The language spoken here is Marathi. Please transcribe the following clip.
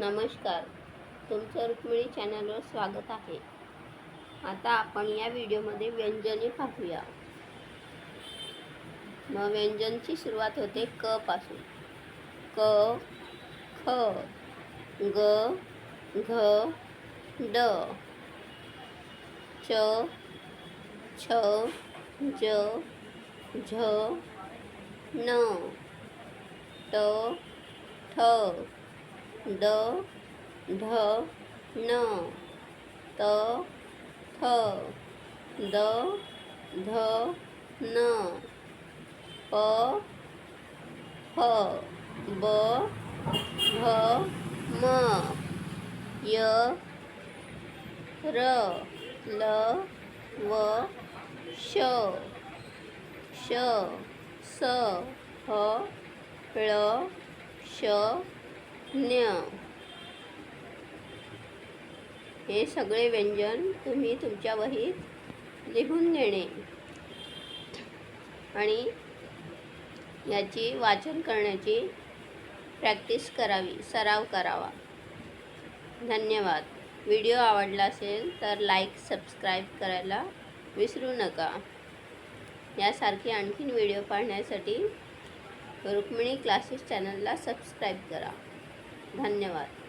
नमस्कार. तुमचं रुक्मिणी चॅनलवर स्वागत आहे. आता आपण या व्हिडिओमध्ये व्यंजने पाहूया. मग व्यंजनची सुरुवात होते क पासून. क ख ग घ ड. च छ ज झ न ट ठ. ड ढ न त थ द ध न प फ ब भ म य र ल व श श स ह ळ श न्य हे सगळे व्यंजन तुम्ही तुमच्या वहीत लिहून घेणे आणि याची वाचन करण्याची प्रॅक्टिस करावी सराव करावा. धन्यवाद. व्हिडिओ आवडला असेल तर लाईक सबस्क्राईब करायला विसरू नका. यासारखे आणखीन व्हिडिओ पाहण्यासाठी रुक्मिणी क्लासेस चॅनलला सबस्क्राईब करा. धन्यवाद।